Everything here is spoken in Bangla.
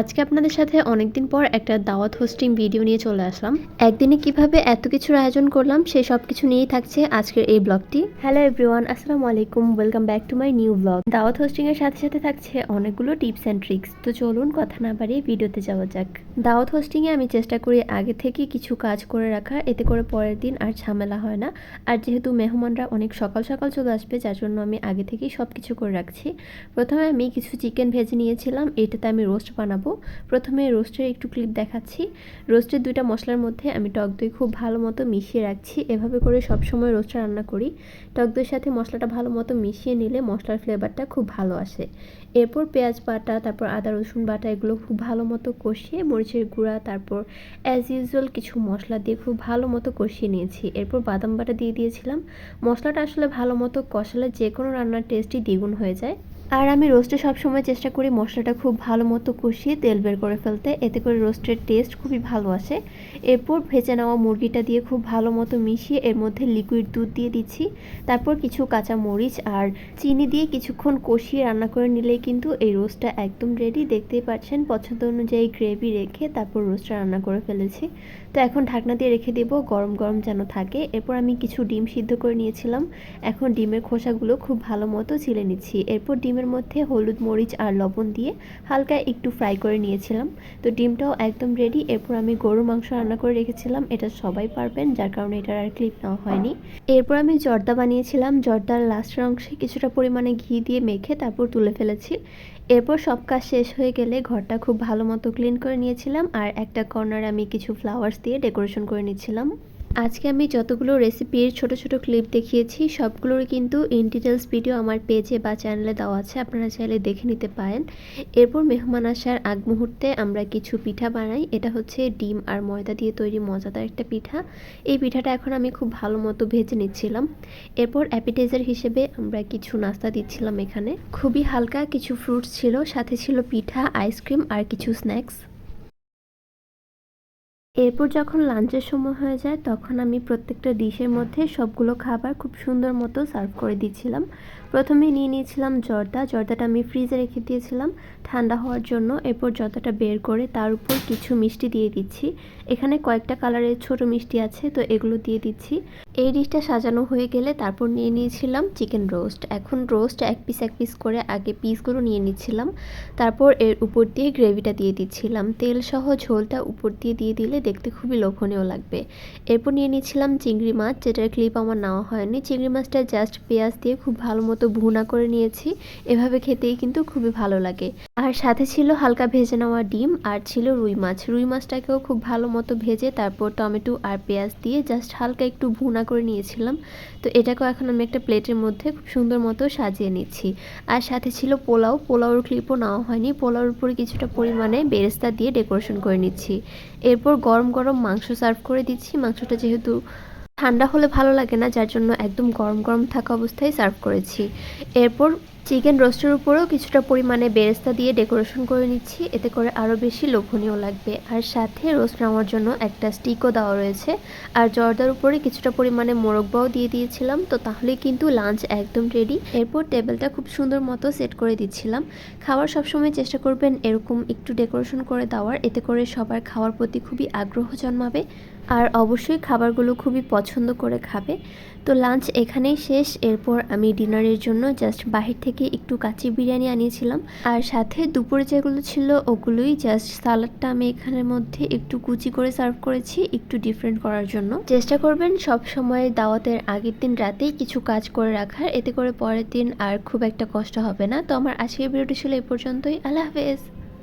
আজকে আপনাদের সাথে অনেকদিন পর একটা দাওয়াত হোস্টিং ভিডিও নিয়ে চলে আসলাম। একদিনে কীভাবে এত কিছুর আয়োজন করলাম সেই সব কিছু নিয়েই থাকছে আজকের এই ব্লগটি হ্যালো এভরিওয়ান আসসালামু আলাইকুম welcome back to my new blog দাওয়াত হোস্টিং এর সাথে সাথে থাকছে অনেকগুলো টিপস অ্যান্ড ট্রিক্স তো চলুন কথা না বাড়িয়ে ভিডিওতে যাওয়া যাক। দাওয়াত হোস্টিং এ আমি চেষ্টা করি আগে থেকে কিছু কাজ করে রাখা, এতে করে পরের দিন আর ঝামেলা হয় না। আর যেহেতু মেহমানরা অনেক সকাল সকাল চলে আসবে, যার জন্য আমি আগে থেকেই সব কিছু করে রাখছি। প্রথমে আমি কিছু চিকেন ভেজে নিয়েছিলাম, এটাতে আমি রোস্ট বানাবো। প্রথমে রোস্টের একটু ক্লিপ দেখাচ্ছি। রোস্টের দুইটা মশলার মধ্যে আমি টক দই খুব ভালো মতো মিশিয়ে রাখছি। এভাবে করে সব সময় রোস্টটা রান্না করি। টক দইয়ের সাথে মশলাটা ভালো মতো মিশিয়ে নিলে মশলার ফ্লেভারটা খুব ভালো আসে। এরপর পেঁয়াজ বাটা, তারপর আদা, রসুন বাটা এগুলো খুব ভালো মতো কষিয়ে মরিচের গুঁড়া, তারপর অ্যাজ ইউজুয়াল কিছু মশলা দিয়ে খুব ভালো মতো কষিয়ে নিয়েছি। এরপর বাদাম বাটা দিয়ে দিয়েছিলাম। মশলাটা আসলে ভালো মতো কষালে যে কোনো রান্নার টেস্টই দ্বিগুণ হয়ে যায়। আর আমি রোস্টে সবসময় চেষ্টা করি মশলাটা খুব ভালো মতো কষিয়ে তেল বের করে ফেলতে। এতে করে রোস্টের টেস্ট খুবই ভালো আসে। এরপর ভেজে নেওয়া মুরগিটা দিয়ে খুব ভালো মতো মিশিয়ে এর মধ্যে লিকুইড দুধ দিয়ে দিচ্ছি। তারপর কিছু কাঁচা মরিচ আর চিনি দিয়ে কিছুক্ষণ কষিয়ে রান্না করে নিলেই কিন্তু এই রোস্টটা একদম রেডি দেখতেই পাচ্ছেন, পছন্দ অনুযায়ী গ্রেভি রেখে তারপর রোস্টটা রান্না করে ফেলেছি। তো এখন ঢাকনা দিয়ে রেখে দেব, গরম গরম যেন থাকে। এরপর আমি কিছু ডিম সিদ্ধ করে নিয়েছিলাম। এখন ডিমের খোসাগুলো খুব ভালো মতো ছিলে নিচ্ছি। এরপর ডিমের মধ্যে হলুদ মরিচ আর লবণ দিয়ে হালকা একটু ফ্রাই করে নিয়েছিলাম। তো ডিমটাও একদম রেডি এরপর আমি গরু মাংস রান্না করে রেখেছিলাম। এটা সবাই পারবেন, যার কারণে এটার আর ক্লিপ নেওয়া হয়নি। এরপর আমি জর্দা বানিয়েছিলাম। জর্দার লাস্টের অংশে কিছুটা পরিমাণে ঘি দিয়ে মেখে তারপর তুলে ফেলেছি। এরপর সব কাজ শেষ হয়ে গেলে ঘরটা খুব ভালো মতো ক্লিন করে নিয়েছিলাম। আর একটা কর্নারে আমি কিছু ফ্লাওয়ার্স দিয়ে ডেকোরেশন করে নিচ্ছিলাম আজকে আমি যতগুলো রেসিপির ছোট ছোট ক্লিপ দেখিয়েছি, সবগুলোর কিন্তু ইন ডিটেলস ভিডিও আমার পেজে বা চ্যানেলে দেওয়া আছে, আপনারা চাইলে দেখে নিতে পারেন। এরপর মেহমান আসার আগ মুহূর্তে আমরা কিছু পিঠা বানাই, এটা হচ্ছে ডিম আর ময়দা দিয়ে তৈরি মজাদার একটা পিঠা। এই পিঠাটা এখন আমি খুব ভালো মতো ভেজে নিচ্ছিলাম। এরপর অ্যাপিটাইজার হিসেবে আমরা কিছু নাস্তা দিচ্ছিলাম এখানে। খুবই হালকা কিছু ফ্রুটস ছিল, সাথে ছিল পিঠা আইসক্রিম আর কিছু স্ন্যাক্স এরপর যখন লাঞ্চের সময় হয়ে যায়, তখন আমি প্রত্যেকটা ডিশের মধ্যে সবগুলো খাবার খুব সুন্দর মতো সার্ভ করে দিয়েছিলাম প্রথমে নিয়ে নিয়েছিলাম জর্দা। জর্দাটা আমি ফ্রিজে রেখে দিয়েছিলাম ঠান্ডা হওয়ার জন্য। এরপর জর্দাটা বের করে তার উপর কিছু মিষ্টি দিয়ে দিচ্ছি। এখানে কয়েকটা কালারের ছোট মিষ্টি আছে, তো এগুলো দিয়ে দিচ্ছি। এই ডিশটা সাজানো হয়ে গেলে তারপর নিয়ে নিয়েছিলাম চিকেন রোস্ট। এখন রোস্ট এক পিস এক পিস করে আগে পিসগুলো নিয়ে নিচ্ছিলাম। তারপর এর উপর দিয়ে গ্রেভিটা দিয়ে দিচ্ছিলাম। তেল সহ ঝোলটা উপর দিয়ে দিয়ে দিলে দেখতে খুবই লোভনীয় লাগবে। এরপর নিয়ে নিচ্ছিলাম চিংড়ি মাছ, যেটার ক্লিপ আমার নেওয়া হয়নি। চিংড়ি মাছটা জাস্ট পেঁয়াজ দিয়ে খুব ভালো মতো ভুনা করে নিয়েছি। এভাবে খেতেই কিন্তু খুবই ভালো লাগে। আর সাথে ছিল হালকা ভেজে নেওয়া ডিম আর ছিল রুই মাছ। রুই মাছটাকেও খুব ভালো মতো ভেজে তারপর টমেটো আর পেঁয়াজ দিয়ে জাস্ট হালকা একটু ভুনা করে নিয়েছিলাম। তো এটাকেও এখন আমি একটা প্লেটের মধ্যে খুব সুন্দর মতো সাজিয়ে নিচ্ছি। আর সাথে ছিল পোলাও। পোলাওর ক্লিপও নেওয়া হয়নি। পোলাওর উপরে কিছুটা পরিমাণে বেরেস্তা দিয়ে ডেকোরেশন করে নিচ্ছি। এরপর গরম গরম মাংস সার্ভ করে দিচ্ছি। মাংসটা যেহেতু ঠান্ডা হলে ভালো লাগে না, যার জন্য একদম গরম গরম থাকা অবস্থায় সার্ভ করেছি। এরপর চিকেন রোস্টের উপরেও কিছুটা পরিমাণে বেরেস্তা দিয়ে ডেকোরেশন করে নিচ্ছি। এতে করে আরও বেশি লোভনীয় লাগবে। আর সাথে রোস্ট নেওয়ার জন্য একটা স্টিকও দেওয়া রয়েছে। আর জর্দার উপরে কিছুটা পরিমাণে মোরব্বাও দিয়ে দিয়েছিলাম। তো তাহলে কিন্তু লাঞ্চ একদম রেডি। এরপর টেবিলটা খুব সুন্দর মতো সেট করে দিচ্ছিলাম। খাওয়ার সবসময় চেষ্টা করবেন এরকম একটু ডেকোরেশন করে দেওয়ার। এতে করে সবার খাওয়ার প্রতি খুবই আগ্রহ জন্মাবে। আর অবশ্যই খাবারগুলো খুবই পছন্দ করে খাবে। তো লাঞ্চ এখানেই শেষ। এরপর আমি ডিনারের জন্য জাস্ট বাহির থেকে একটু কাঁচি বিরিয়ানি আনিয়েছিলাম। আর সাথে দুপুরে যেগুলো ছিল ওগুলোই জাস্ট সালাডটা আমি এখানের মধ্যে একটু কুচি করে সার্ভ করেছি, একটু ডিফারেন্ট করার জন্য। চেষ্টা করবেন সব সময় দাওয়াতের আগের দিন রাতেই কিছু কাজ করে রাখার, এতে করে পরের দিন আর খুব একটা কষ্ট হবে না। তো আমার আজকের ভিডিওটি ছিল এই পর্যন্তই। আল্লাহ হাফেজ।